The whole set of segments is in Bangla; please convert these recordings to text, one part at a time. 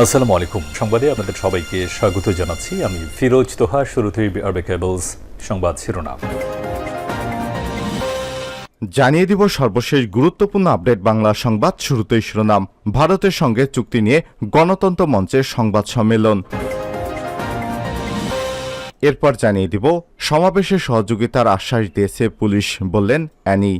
আসসালামু আলাইকুম। সংবাদে আপনাদের সবাইকে স্বাগত জানাচ্ছি। আমি ফিরোজ তোহা, শুরুতেই আরবে কেবলস সংবাদ শিরোনাম। জানিয়ে দিব সর্বশেষ গুরুত্বপূর্ণ আপডেট বাংলা সংবাদ শুরুতেই শিরোনাম। ভারতের সঙ্গে চুক্তি নিয়ে গণতন্ত্র মঞ্চের সংবাদ সম্মেলন। এরপর জানিয়ে দিব, সমাবেশে সহযোগিতার আশ্বাস দিয়েছে পুলিশ বললেন অ্যানি।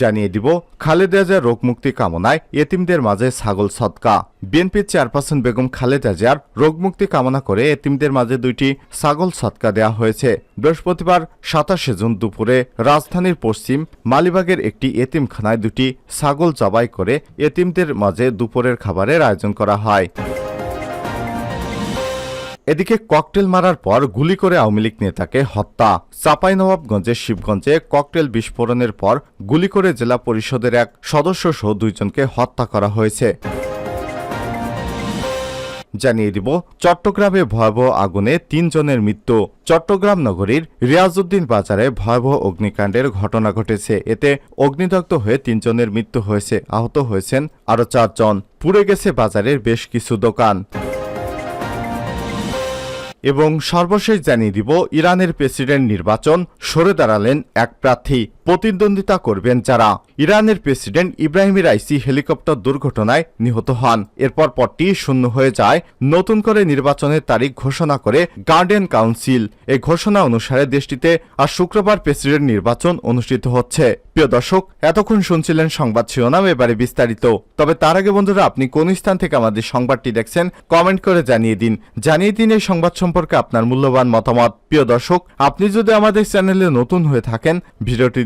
জানিয়ে দিব, খালেদা জিয়ার রোগমুক্তি কামনায় এতিমদের মাঝে ছাগল সৎকা। বিএনপির চেয়ারপারসন বেগম খালেদা জিয়ার রোগমুক্তি কামনা করে এতিমদের মাঝে দুইটি ছাগল সৎকা দেওয়া হয়েছে। বৃহস্পতিবার সাতাশে জুন দুপুরে রাজধানীর পশ্চিম মালিবাগের একটি এতিমখানায় দুটি ছাগল জবাই করে এতিমদের মাঝে দুপুরের খাবারের আয়োজন করা হয়। এদিকে ককটেল মারার পর গুলি করে আওয়ামী লীগ নেতাকে হত্যা। চাঁপাইনবাবগঞ্জের শিবগঞ্জে ককটেল বিস্ফোরণের পর গুলি করে জেলা পরিষদের এক সদস্য সহ দুইজনকে হত্যা করা হয়েছে। জানিয়ে দিব, চট্টগ্রামে ভয়াবহ আগুনে তিনজনের মৃত্যু। চট্টগ্রাম নগরীর রিয়াজউদ্দিন বাজারে ভয়াবহ অগ্নিকাণ্ডের ঘটনা ঘটেছে। এতে অগ্নিদগ্ধ হয়ে তিনজনের মৃত্যু হয়েছে, আহত হয়েছেন আরও চারজন। পুড়ে গেছে বাজারের বেশ কিছু দোকান। এবং সর্বশেষ জানিয়ে দিব ইরানের প্রেসিডেন্ট নির্বাচন সরে দাঁড়ালেন এক প্রার্থী। প্রতিদ্বন্দ্বিতা করবেন যারা। ইরানের প্রেসিডেন্ট ইব্রাহিম রাইসি হেলিকপ্টার দুর্ঘটনায় নিহত হন। এরপর পরটি শূন্য হয়ে যায়। নতুন করে নির্বাচনের তারিখ ঘোষণা করে গার্ডেন কাউন্সিল। এই ঘোষণা অনুসারে দেশটিতে আর শুক্রবার প্রেসিডেন্ট নির্বাচন অনুষ্ঠিত হচ্ছে। প্রিয় দর্শক, এতক্ষণ শুনছিলেন সংবাদ শিরোনাম, এবারে বিস্তারিত। তবে তার আগে বন্ধুরা, আপনি কোন স্থান থেকে আমাদের সংবাদটি দেখছেন, কমেন্ট করে জানিয়ে দিন। জানিয়ে দিন এই সংবাদ সম্পর্কে আপনার মূল্যবান মতামত। প্রিয় দর্শক, আপনি যদি আমাদের চ্যানেলে নতুন হয়ে থাকেন, ভিডিওটি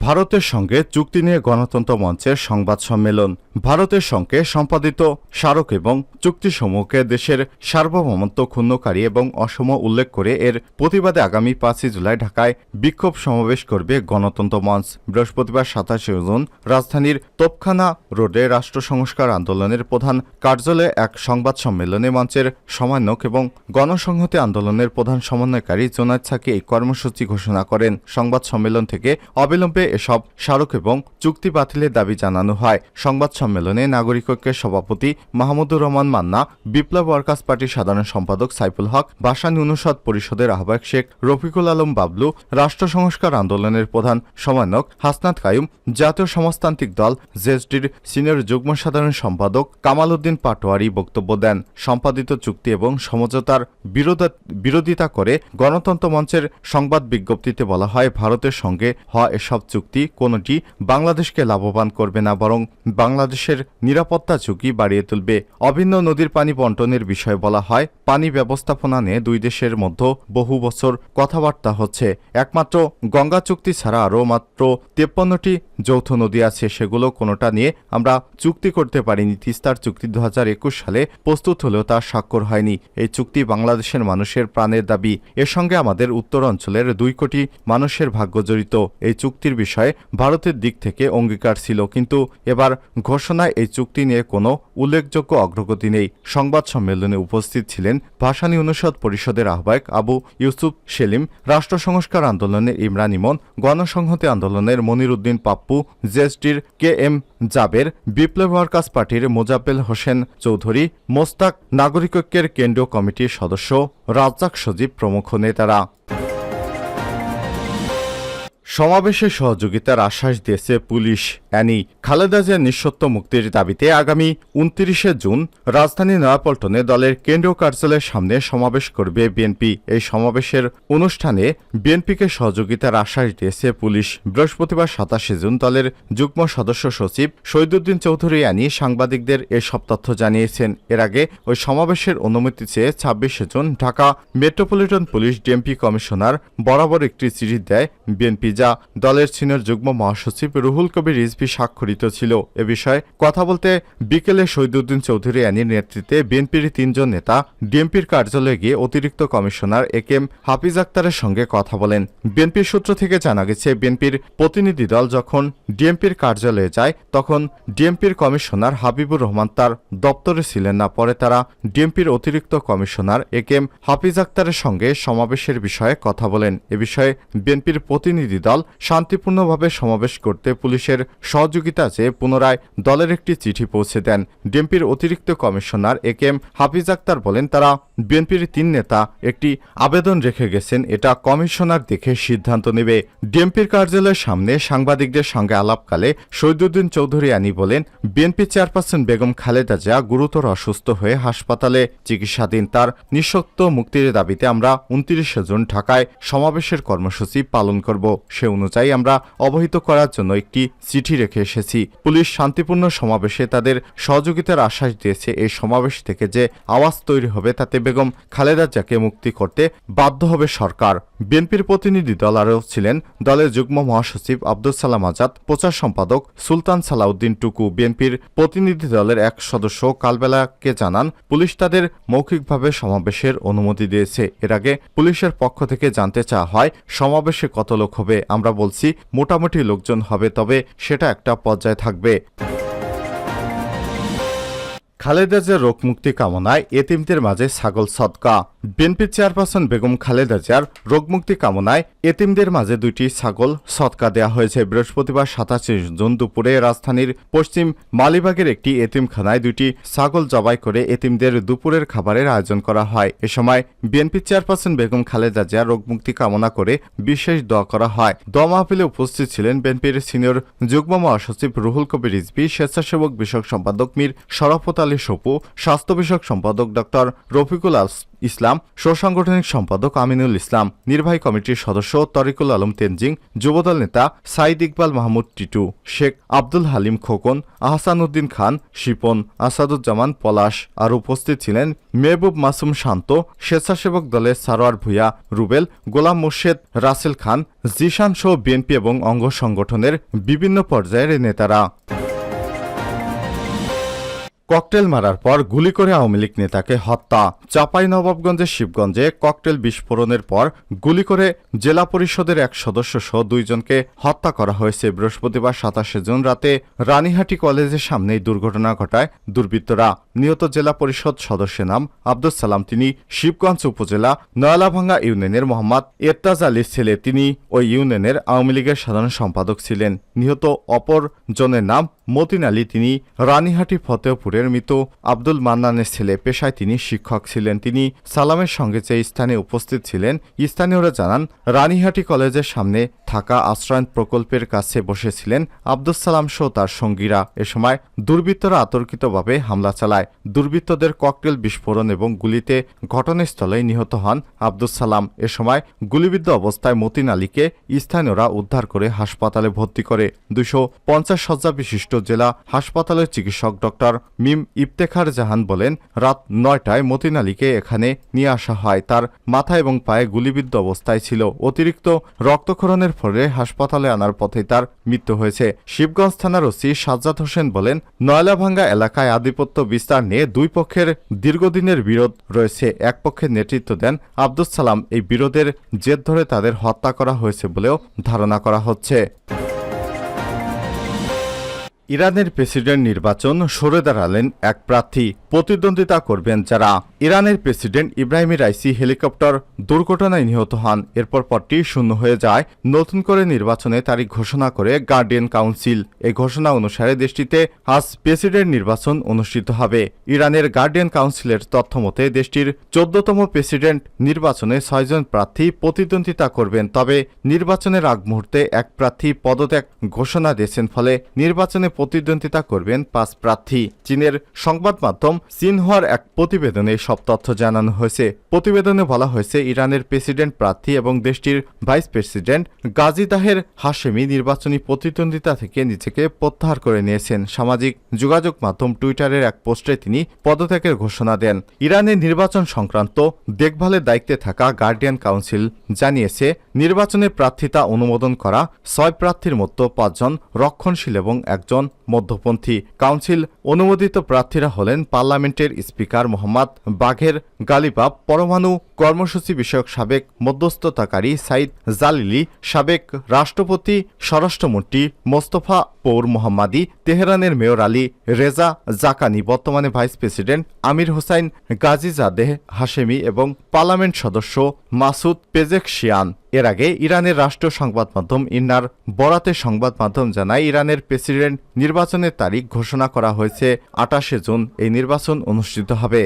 ভারতের সঙ্গে চুক্তি নিয়ে গণতন্ত্র মঞ্চের সংবাদ সম্মেলন। ভারতের সঙ্গে সম্পাদিত স্মারক এবং চুক্তিসমূহকে দেশের সার্বভৌমত্ব ক্ষুণ্ণকারী এবং অসম উল্লেখ করে এর প্রতিবাদে আগামী পাঁচই জুলাই ঢাকায় বিক্ষোভ সমাবেশ করবে গণতন্ত্র মঞ্চ। বৃহস্পতিবার সাতাশে জুন রাজধানীর তোপখানা রোডে রাষ্ট্র সংস্কার আন্দোলনের প্রধান কার্যালয়ে এক সংবাদ সম্মেলনে মঞ্চের সমন্বয়ক এবং গণসংহতি আন্দোলনের প্রধান সমন্বয়কারী জোনায়দ সাকি এই কর্মসূচি ঘোষণা করেন। সংবাদ সম্মেলন থেকে অবিলম্বে এসব স্মারক এবং চুক্তি বাতিলের দাবি জানানো হয়। সংবাদ সম্মেলনে নাগরিক ঐক্যের সভাপতি মাহমুদুর রহমান মান্না, বিপ্লব ওয়ার্কার্স পার্টির সাধারণ সম্পাদক সাইফুল হক ভাষানী অনুষদ পরিষদের আহ্বায়ক শেখ রফিকুল আলম বাবলু, রাষ্ট্র সংস্কার আন্দোলনের প্রধান সমন্বয়ক হাসনাত কায়ুম, জাতীয় সমাজতান্ত্রিক দল জেএসডির সিনিয়র যুগ্ম সাধারণ সম্পাদক কামাল উদ্দিন পাটোয়ারি বক্তব্য দেন। সম্পাদিত চুক্তি এবং সমঝোতার বিরোধা- বিরোধিতা করে গণতন্ত্র মঞ্চের সংবাদ বিজ্ঞপ্তিতে বলা হয়, ভারতের সঙ্গে হওয়া এসব চুক্তি কোনোটি বাংলাদেশকে লাভবান করবে না, বরং বাংলাদেশের নিরাপত্তা ঝুঁকি বাড়িয়ে তুলবে। অভিন্ন নদীর পানি বন্টনের বিষয়ে বলা হয়, পানি ব্যবস্থাপনা নিয়ে দুই দেশের মধ্যে বহু বছর কথাবার্তা হচ্ছে। একমাত্র গঙ্গা চুক্তি ছাড়া আরও মাত্র তেপ্পান্নটি যৌথ নদী আছে, সেগুলো কোনোটা নিয়ে আমরা চুক্তি করতে পারিনি। তিস্তার চুক্তি দু হাজার একুশ সালে প্রস্তুত হলেও তা স্বাক্ষর হয়নি। এই চুক্তি বাংলাদেশের মানুষের প্রাণের দাবি। এর সঙ্গে আমাদের উত্তর অঞ্চলের দুই কোটি মানুষের ভাগ্য জড়িত। এই চুক্তির বিষয়ে ভারতের দিক থেকে অঙ্গীকার ছিল, কিন্তু এবার ঘোষণায় এই চুক্তি নিয়ে কোনো উল্লেখযোগ্য অগ্রগতি নেই। সংবাদ সম্মেলনে উপস্থিত ছিলেন ভাষানী অনুষদ পরিষদের আহ্বায়ক আবু ইউসুফ সেলিম, রাষ্ট্র সংস্কার আন্দোলনের ইমরান ইমন, গণসংহতি আন্দোলনের Monir Uddin Pappu, জেএসডির K M Jaber, Biplob workers পার্টির মোজাব্বেল হোসেন চৌধুরী, মোস্তাক নাগরিক ঐক্যের কেন্দ্রীয় কমিটির সদস্য, রাজ্জাক সজীব প্রমুখ নেতারা। সমাবেশে সহযোগিতার আশ্বাস দিয়েছে পুলিশ। অ্যানি খালেদা জিয়ার নিঃসত্ব মুক্তির দাবিতে আগামী উনত্রিশে জুন রাজধানী নয়াপল্টনে দলের কেন্দ্রীয় কার্যালয়ের সামনে সমাবেশ করবে বিএনপি। এই সমাবেশের অনুষ্ঠানে বিএনপিকে সহযোগিতার আশ্বাস দিয়েছে পুলিশ। বৃহস্পতিবার সাতাশে জুন দলের যুগ্ম সদস্য সচিব শহীদুদ্দিন চৌধুরী অ্যানি সাংবাদিকদের এসব তথ্য জানিয়েছেন। এর আগে ওই সমাবেশের অনুমতি চেয়ে ছাব্বিশে June Dhaka metropolitan police DMP commissioner বরাবর একটি চিঠি দেয় বিএনপি যা দলের সিনিয়র যুগ্ম মহাসচিব রুহুল কবির রিজভি স্বাক্ষরিত ছিল। এ বিষয়ে কথা বলতে বিকেলে শহীদুদ্দিন চৌধুরী আনির নেতৃত্বে বিএনপির তিনজন নেতা, ডিএমপির কার্যালয়ে গিয়ে অতিরিক্ত কমিশনার এ কে এম হাফিজ আক্তারের সঙ্গে কথা বলেন। বিএনপির সূত্র থেকে জানা গেছে, বিএনপির প্রতিনিধি দল যখন ডিএমপির কার্যালয়ে যায়, তখন ডিএমপির কমিশনার হাবিবুর রহমান তার দপ্তরে ছিলেন না। পরে তারা ডিএমপির অতিরিক্ত কমিশনার এ কে এম হাফিজ আক্তারের সঙ্গে সমাবেশের বিষয়ে কথা বলেন। এ বিষয়ে বিএনপির প্রতিনিধি দল শান্তিপূর্ণভাবে সমাবেশ করতে পুলিশের সহযোগিতা চেয়ে পুনরায় দলের একটি চিঠি পৌঁছে দেন ডিএমপির অতিরিক্ত commissioner A K M Hafiz Akhtar বলেন, তারা বিএনপির তিন নেতা একটি আবেদন রেখে গেছেন, এটা কমিশনার দেখে সিদ্ধান্ত নেবে। ডিএমপির কার্যালয়ের সামনে সাংবাদিকদের সঙ্গে আলাপকালে শহীদুদ্দিন চৌধুরী আনি বলেন বিএনপি চেয়ারপারসন বেগম খালেদা জিয়া গুরুতর অসুস্থ হয়ে হাসপাতালে চিকিৎসাধীন। তার নিঃশক্ত মুক্তির দাবিতে আমরা উনত্রিশে জুন ঢাকায় সমাবেশের কর্মসূচি পালন করব। সে অনুযায়ী আমরা অবহিত করার জন্য একটি চিঠি রেখে এসেছি। পুলিশ শান্তিপূর্ণ সমাবেশে তাদের সহযোগিতার আশ্বাস দিয়েছে। এই সমাবেশ থেকে যে আওয়াজ তৈরি হবে, তাতে বেগম খালেদা জিয়াকে মুক্তি করতে বাধ্য হবে সরকার। বিএনপির প্রতিনিধি দল আরও ছিলেন। দলের যুগ্ম মহাসচিব আব্দুল সালাম আজাদ, প্রচার সম্পাদক সুলতান সালাউদ্দিন টুকু, বিএনপির প্রতিনিধি দলের এক সদস্য কালবেলাকে জানান, পুলিশ তাদের মৌখিকভাবে সমাবেশের অনুমতি দিয়েছে। এর আগে পুলিশের পক্ষ থেকে জানতে চাওয়া হয়, সমাবেশে কত লোক হবে আমরা বলছি মোটামুটি লোকজন হবে, তবে সেটা একটা পর্যায়ে থাকবে। খালেদা যে রোগমুক্তি কামনায় এতিমদের মাঝে ছাগল সদকা। বিএনপি চেয়ারপারসন বেগম খালেদা জিয়ার রোগমুক্তি কামনায় এতিমদের মাঝে দুইটি ছাগল সৎকা দেওয়া হয়েছে। বৃহস্পতিবার সাতাশে জুন দুপুরে রাজধানীর পশ্চিম মালিবাগের একটি এতিমখানায় দুইটি ছাগল জবাই করে এতিমদের দুপুরের খাবারের আয়োজন করা হয়। এ সময় বিএনপি চেয়ারপারসন বেগম খালেদা জিয়ার রোগমুক্তি কামনা করে বিশেষ দোয়া করা হয়। দোয়া মাহফিলে উপস্থিত ছিলেন বিএনপির সিনিয়র যুগ্ম মহাসচিব রুহুল কবির রিজভি, স্বেচ্ছাসেবক বিষয়ক সম্পাদক মীর শরাফত আলী সপু, স্বাস্থ্য বিষয়ক সম্পাদক ডক্টর রফিকুল আল ইসলাম সাংগঠনিক সম্পাদক আমিনুল ইসলাম, নির্বাহী কমিটির সদস্য তরিকুল আলম তেনজিং, যুবদল নেতা সাইদ ইকবাল মাহমুদ টিটু, শেখ আব্দুল হালিম খোকন আহসান উদ্দিন খান, শিপন, আসাদুজ্জামান পলাশ আর উপস্থিত ছিলেন মেহবুব মাসুম শান্ত, স্বেচ্ছাসেবক দলের সারোয়ার ভুইয়া রুবেল, গোলাম মোর্শেদ, রাসেল খান, জিশান সহ বিএনপি এবং অঙ্গ সংগঠনের বিভিন্ন পর্যায়ের নেতারা। ককটেল মারার পর গুলি করে আওয়ামী লীগ নেতাকে হত্যা। চাপাই নবাবগঞ্জের শিবগঞ্জে ককটেল বিস্ফোরণের পর গুলি করে জেলা পরিষদের এক সদস্য সহ দুইজনকে হত্যা করা হয়েছে। বৃহস্পতিবার সাতাশে জুন রাতে রানীহাটি কলেজের সামনে এই দুর্ঘটনা ঘটায় দুর্বৃত্তরা। নিহত জেলা পরিষদ সদস্যের নাম আব্দুল সালাম, তিনি শিবগঞ্জ উপজেলা নয়ালাভাঙ্গা ইউনিয়নের মোহাম্মদ এরতাজ আলীর ছেলে, তিনি ওই ইউনিয়নের আওয়ামী লীগের সাধারণ সম্পাদক ছিলেন। নিহত অপর জনের নাম মতিন আলী, তিনি রানীহাটি ফতেহপুরের মৃত আব্দুল মান্নানের ছেলে পেশায় তিনি শিক্ষক ছিলেন। তিনি সালামের সঙ্গে যে স্থানে উপস্থিত ছিলেন, স্থানীয়রা জানান, রানীহাটি কলেজের সামনে থাকা আশ্রয়ন প্রকল্পের কাছে বসেছিলেন আব্দুল সালাম সহ তার সঙ্গীরা। এ সময় দুর্বৃত্তরা আতর্কিতভাবে হামলা চালায়। দুর্বৃত্তদের ককটেল বিস্ফোরণ এবং গুলিতে ঘটনাস্থলে নিহত হন আব্দুল সালাম। এ সময় গুলিবিদ্ধ অবস্থায় মতিন আলীকে স্থানীয়রা উদ্ধার করে হাসপাতালে ভর্তি করে। দুশো পঞ্চাশ শয্যা বিশিষ্ট জেলা হাসপাতালের চিকিৎসক ডক্টর মিম ইফতেখার জাহান বলেন, রাত নয়টায় মতিন আলীকে এখানে নিয়ে আসা হয়। তার মাথা এবং পায়ে গুলিবিদ্ধ অবস্থায় ছিল। অতিরিক্ত রক্তক্ষরণের ফলে হাসপাতালে আনার পথে তার মৃত্যু হয়েছে। শিবগঞ্জ থানার ওসি সাজ্জাদ হোসেন বলেন, নয়লাভাঙ্গা এলাকায় আধিপত্য বিস্তার নিয়ে দুই পক্ষের দীর্ঘদিনের বিরোধ রয়েছে। এক পক্ষের নেতৃত্ব দেন আব্দুল সালাম। এই বিরোধের জের ধরে তাদের হত্যা করা হয়েছে বলেও ধারণা করা হচ্ছে। ইরানের প্রেসিডেন্ট নির্বাচন সরে দাঁড়ালেন এক প্রার্থী। প্রতিদ্বন্দ্বিতা করবেন যারা। ইরানের প্রেসিডেন্ট ইব্রাহিম রাইসি হেলিকপ্টার দুর্ঘটনায় নিহত হন। এরপর পরটি শূন্য হয়ে যায়। নতুন করে নির্বাচনে তারিখ ঘোষণা করে গার্ডিয়ান কাউন্সিল। এই ঘোষণা অনুসারে দেশটিতে আজ প্রেসিডেন্ট নির্বাচন অনুষ্ঠিত হবে। ইরানের গার্ডিয়ান কাউন্সিলের তথ্য মতে, দেশটির চোদ্দতম প্রেসিডেন্ট নির্বাচনে ছয়জন প্রার্থী প্রতিদ্বন্দ্বিতা করবেন। তবে নির্বাচনের আগ মুহূর্তে এক প্রার্থী পদত্যাগ ঘোষণা দিয়েছেন। ফলে নির্বাচনে প্রতিদ্বন্দ্বিতা করবেন পাঁচ প্রার্থী। চীনের সংবাদ মাধ্যম সিনহুয়ার এক প্রতিবেদনে সব তথ্য জানানো হয়েছে। প্রতিবেদনে বলা হয়েছে, ইরানের প্রেসিডেন্ট প্রার্থী এবং দেশটির vice president Ghazi Taher Hashemi নির্বাচনী প্রতিদ্বন্দ্বিতা থেকে নিজেকে প্রত্যাহার করে নিয়েছেন। সামাজিক যোগাযোগ মাধ্যম টুইটারের এক পোস্টে তিনি পদত্যাগের ঘোষণা দেন। ইরানের নির্বাচন সংক্রান্ত দেখভালের দায়িত্বে থাকা গার্ডিয়ান কাউন্সিল জানিয়েছে, নির্বাচনে প্রার্থিতা অনুমোদন করা ছয় প্রার্থীর মতো পাঁচজন রক্ষণশীল এবং একজন মধ্যপন্থী কাউন্সিল অনুমোদিত প্রার্থীরা হলেন পার্লামেন্টের স্পিকার মোহাম্মদ বাঘের গালিবাব পরমাণু কর্মসূচি বিষয়ক সাবেক মধ্যস্থতাকারী সাইদ জালিলি, সাবেক রাষ্ট্রপতি স্বরাষ্ট্রমন্ত্রী মোস্তফা পৌর মোহাম্মাদি, তেহরানের মেয়র আলী রেজা জাকানি, বর্তমানে vice president Amir Hossein Ghazizadeh Hashemi এবং পার্লামেন্ট সদস্য মাসুদ পেজেকশিয়ান এর আগে ইরানের রাষ্ট্রীয় সংবাদ মাধ্যম ইন্নার বরাতে সংবাদ মাধ্যম জানায়, ইরানের প্রেসিডেন্ট নির্বাচনের তারিখ ঘোষণা করা হয়েছে আটাশে জুন। এই নির্বাচন অনুষ্ঠিত হবে।